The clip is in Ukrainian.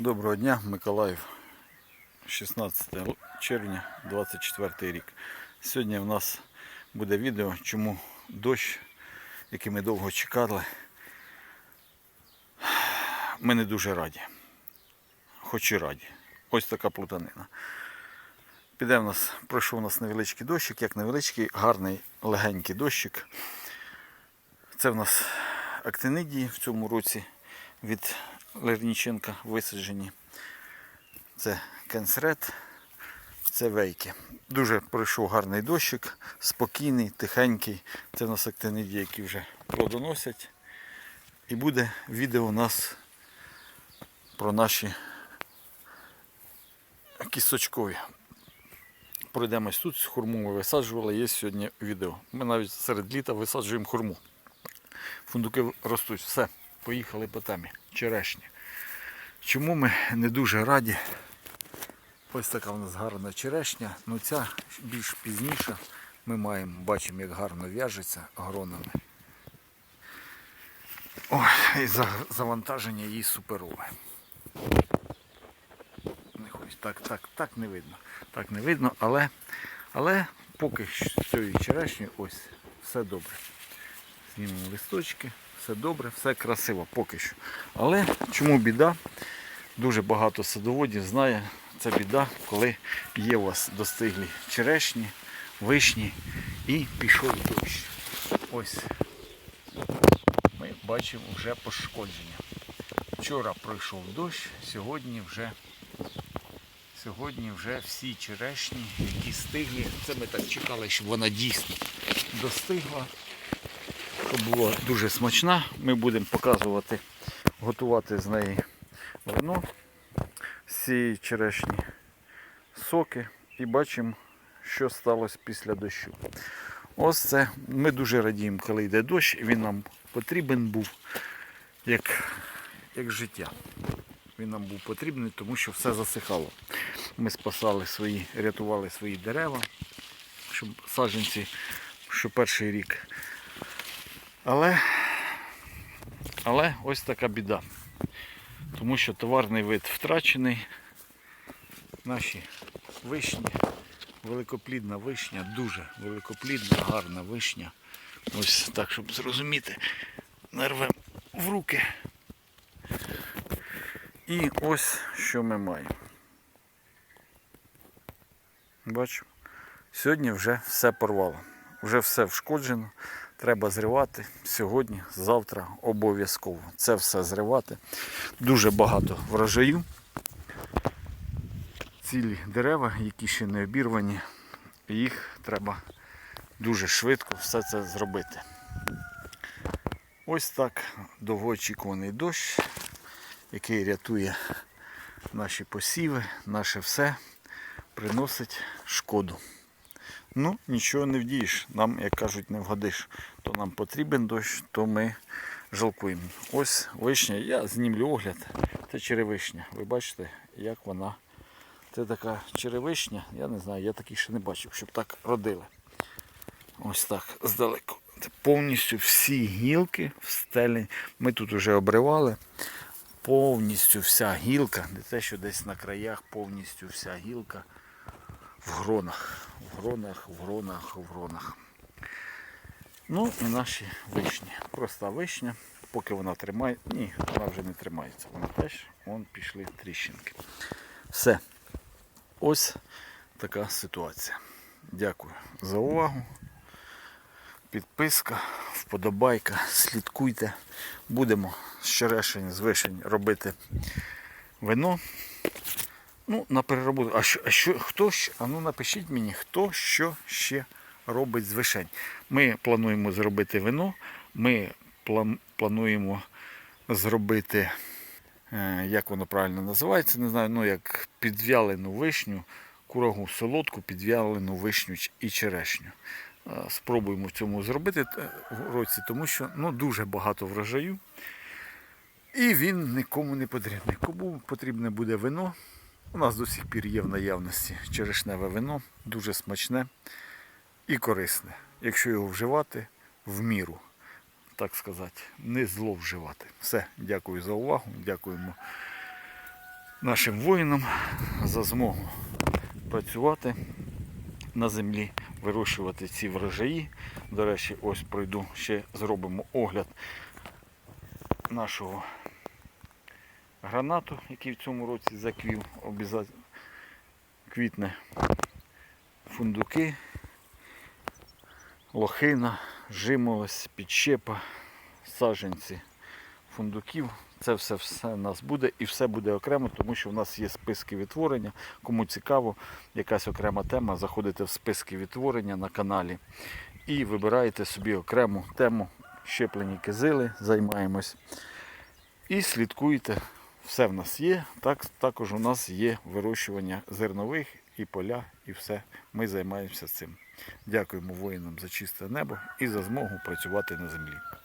Доброго дня, Миколаїв. 16 червня 24 рік. Сьогодні в нас буде відео, чому дощ, який ми довго чекали, ми не дуже раді. Хоч і раді. Ось така плутанина. Піде в нас, пройшов у нас невеличкий дощик, як невеличкий, гарний легенький дощик. Це в нас актинидії в цьому році від Лерніченка висаджені. Це кенсред, це вейки. Дуже пройшов гарний дощик, спокійний, тихенький. Це в нас актинидії, які вже плодоносять. І буде відео у нас про наші кісточкові. Пройдемось тут, хурму ми висаджували, є сьогодні відео. Ми навіть серед літа висаджуємо хурму. Фундуки ростуть. Все, поїхали по темі. Черешні. Чому ми не дуже раді? Ось така у нас гарна черешня. Ну ця більш пізніша. Ми маємо, бачимо, як гарно в'яжеться гронами. Ой, і завантаження її суперове. Так, так, так не видно. Так не видно, але, але поки з цієї черешні ось все добре. Знімемо листочки, все добре, все красиво поки що. Але чому біда? Дуже багато садоводів знає, це біда, коли є у вас достиглі черешні, вишні і пішов дощ. Ось ми бачимо вже пошкодження. Вчора пройшов дощ, сьогодні вже Сьогодні вже всі черешні, які стиглі. Це ми так чекали, щоб вона дійсно достигла. Була дуже смачна. Ми будемо показувати, готувати з неї вино з цієї черешні, соки і бачимо, що сталося після дощу. Ось це. Ми дуже радіємо, коли йде дощ, він нам потрібен був як, як життя. Він нам був потрібний, тому що все засихало. Ми спасали свої, рятували свої дерева, щоб саджанці, що перший рік. Але, але ось така біда. Тому що товарний вид втрачений. Наші вишні, великоплідна вишня, дуже великоплідна, гарна вишня. Ось так, щоб зрозуміти, нарвемо в руки. І ось що ми маємо. Бачу, сьогодні вже все порвало. Вже все вшкоджено. Треба зривати сьогодні, завтра обов'язково. Це все зривати. Дуже багато врожаю. Цілі дерева, які ще не обірвані, їх треба дуже швидко все це зробити. Ось так довгоочікуваний дощ, який рятує наші посіви, наше все приносить шкоду. Ну, нічого не вдієш. Нам, як кажуть, не вгодиш. То нам потрібен дощ, то ми жалкуємо. Ось вишня, я знімлю огляд. Це черевишня. Ви бачите, як вона. Це така черевишня, я не знаю, я таких ще не бачив, щоб так родили. Ось так, здалеку. Це повністю всі гілки встелені. Ми тут вже обривали. Повністю вся гілка, не те, що десь на краях, повністю вся гілка в гронах. В гронах, в гронах, в гронах. Ну і наші вишні. Проста вишня, поки вона тримає. Ні, вона вже не тримається. Вона теж вон пішли тріщинки. Все. Ось така ситуація. Дякую за увагу. Підписка, вподобайка, слідкуйте. Будемо з черешень, з вишень робити вино. Ну, на перероботу. А що, а що хто ще? А ну напишіть мені, хто що ще робить з вишень. Ми плануємо зробити вино. Ми плануємо зробити, е, як воно правильно називається, не знаю, ну як підвялену вишню, курагу солодку, підвялену вишню і черешню. Е, Спробуємо цьому зробити е, в році, тому що ну, дуже багато врожаю. І він нікому не потрібний. Кому потрібне буде вино, у нас до сих пір є в наявності черешневе вино, дуже смачне і корисне, якщо його вживати в міру, так сказати, не зловживати. Все, дякую за увагу, дякуємо нашим воїнам за змогу працювати на землі, вирощувати ці врожаї. До речі, ось пройду ще зробимо огляд нашого гранату, який в цьому році заквів, обов'язково квітне фундуки, лохина, жимолость, підщепа, саджанці фундуків. Це все, все у нас буде і все буде окремо, тому що в нас є списки відтворення. Кому цікаво, якась окрема тема, заходите в списки відтворення на каналі і вибираєте собі окрему тему. Щеплені кизили, займаємось. І слідкуйте, все в нас є. Так, також у нас є вирощування зернових і поля, і все. Ми займаємося цим. Дякуємо воїнам за чисте небо і за змогу працювати на землі.